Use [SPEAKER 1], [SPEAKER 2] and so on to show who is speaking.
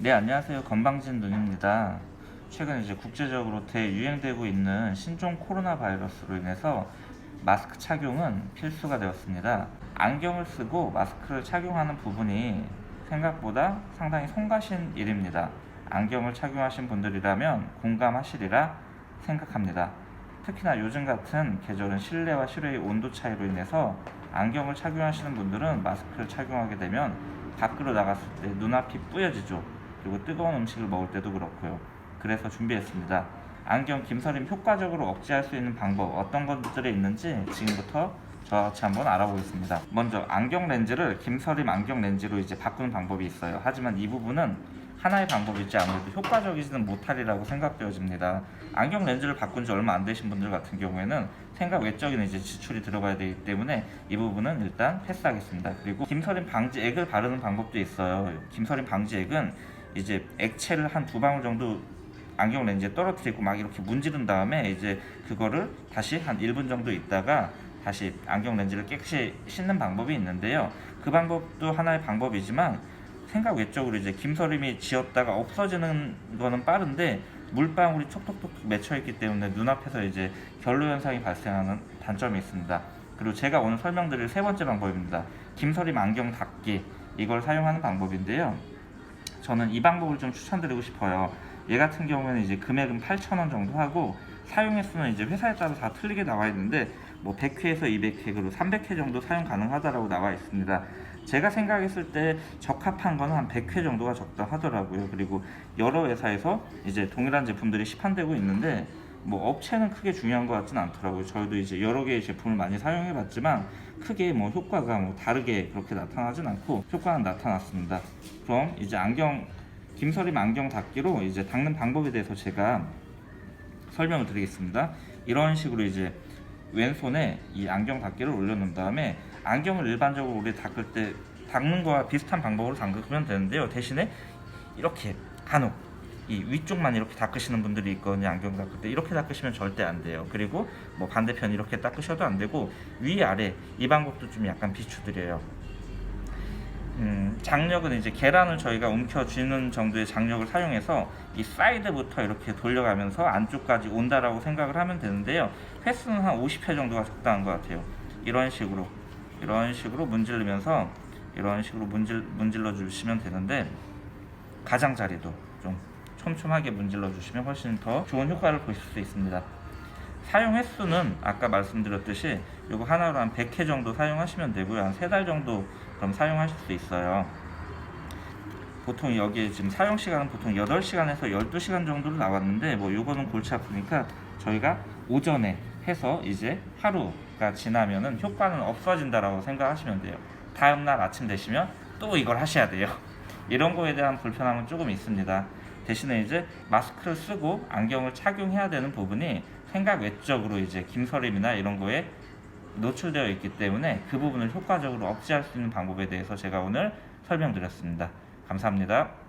[SPEAKER 1] 네, 안녕하세요. 건방진 눈입니다. 최근 이제 국제적으로 대유행되고 있는 신종 코로나 바이러스로 인해서 마스크 착용은 필수가 되었습니다. 안경을 쓰고 마스크를 착용하는 부분이 생각보다 상당히 성가신 일입니다. 안경을 착용하신 분들이라면 공감하시리라 생각합니다. 특히나 요즘 같은 계절은 실내와 실외의 온도 차이로 인해서 안경을 착용하시는 분들은 마스크를 착용하게 되면 밖으로 나갔을 때 눈앞이 뿌여지죠. 그리고 뜨거운 음식을 먹을 때도 그렇고요. 그래서 준비했습니다. 안경 김서림 효과적으로 억제할 수 있는 방법 어떤 것들이 있는지 지금부터 저와 같이 한번 알아보겠습니다. 먼저 안경 렌즈를 김서림 안경 렌즈로 이제 바꾸는 방법이 있어요. 하지만 이 부분은 하나의 방법이지 아무래도 효과적이지는 못하리라고 생각되어집니다. 안경 렌즈를 바꾼 지 얼마 안 되신 분들 같은 경우에는 생각 외적인 이제 지출이 들어가야 되기 때문에 이 부분은 일단 패스하겠습니다. 그리고 김서림 방지 액을 바르는 방법도 있어요. 김서림 방지 액은 이제 액체를 한 두 방울 정도 안경 렌즈에 떨어뜨리고 막 이렇게 문지른 다음에 이제 그거를 다시 한 1분 정도 있다가 다시 안경 렌즈를 깨끗이 씻는 방법이 있는데요. 그 방법도 하나의 방법이지만 생각 외적으로 이제 김서림이 지었다가 없어지는 거는 빠른데 물방울이 촉촉촉 맺혀 있기 때문에 눈앞에서 이제 결로 현상이 발생하는 단점이 있습니다. 그리고 제가 오늘 설명드릴 세 번째 방법입니다. 김서림 안경 닦기 이걸 사용하는 방법인데요. 저는 이 방법을 좀 추천드리고 싶어요. 얘 같은 경우에는 이제 금액은 8,000원 정도 하고 사용 횟수는 이제 회사에 따라 다 틀리게 나와 있는데 뭐 100회에서 200회 그리고 300회 정도 사용 가능하다라고 나와 있습니다. 제가 생각했을 때 적합한 거는 한 100회 정도가 적당하더라고요. 그리고 여러 회사에서 이제 동일한 제품들이 시판되고 있는데 뭐 업체는 크게 중요한 것 같진 않더라고요. 저희도 이제 여러 개의 제품을 많이 사용해 봤지만 크게 뭐 효과가 뭐 다르게 그렇게 나타나진 않고 효과는 나타났습니다. 그럼 이제 안경 김서림 안경 닦기로 이제 닦는 방법에 대해서 제가 설명을 드리겠습니다. 이런 식으로 이제 왼손에 이 안경 닦기를 올려놓은 다음에 안경을 일반적으로 우리 닦을 때 닦는 거와 비슷한 방법으로 닦으면 되는데요. 대신에 이렇게 간혹 이 위쪽만 이렇게 닦으시는 분들이 있거든요. 안경 닦을 때 이렇게 닦으시면 절대 안 돼요. 그리고 뭐 반대편 이렇게 닦으셔도 안 되고 위 아래 이 방법도 좀 약간 비추드려요. 음, 장력은 이제 계란을 저희가 움켜쥐는 정도의 장력을 사용해서 이 사이드부터 이렇게 돌려가면서 안쪽까지 온다라고 생각을 하면 되는데요. 횟수는 한 50회 정도가 적당한 것 같아요. 이런 식으로 이런 식으로 문지르면서 이런 식으로 문질 문질러 주시면 되는데 가장자리도 좀 촘촘하게 문질러 주시면 훨씬 더 좋은 효과를 보실 수 있습니다. 사용 횟수는 아까 말씀드렸듯이 이거 하나로 한 100회 정도 사용하시면 되고요. 한 3달 정도 그럼 사용하실 수 있어요. 보통 여기에 지금 사용 시간은 보통 8시간에서 12시간 정도로 나왔는데 뭐 요거는 골치 아프니까 저희가 오전에 해서 이제 하루가 지나면은 효과는 없어진다라고 생각하시면 돼요. 다음 날 아침 되시면 또 이걸 하셔야 돼요. 이런 거에 대한 불편함은 조금 있습니다. 대신에 이제 마스크를 쓰고 안경을 착용해야 되는 부분이 생각 외적으로 이제 김서림이나 이런 거에 노출되어 있기 때문에 그 부분을 효과적으로 억제할 수 있는 방법에 대해서 제가 오늘 설명드렸습니다. 감사합니다.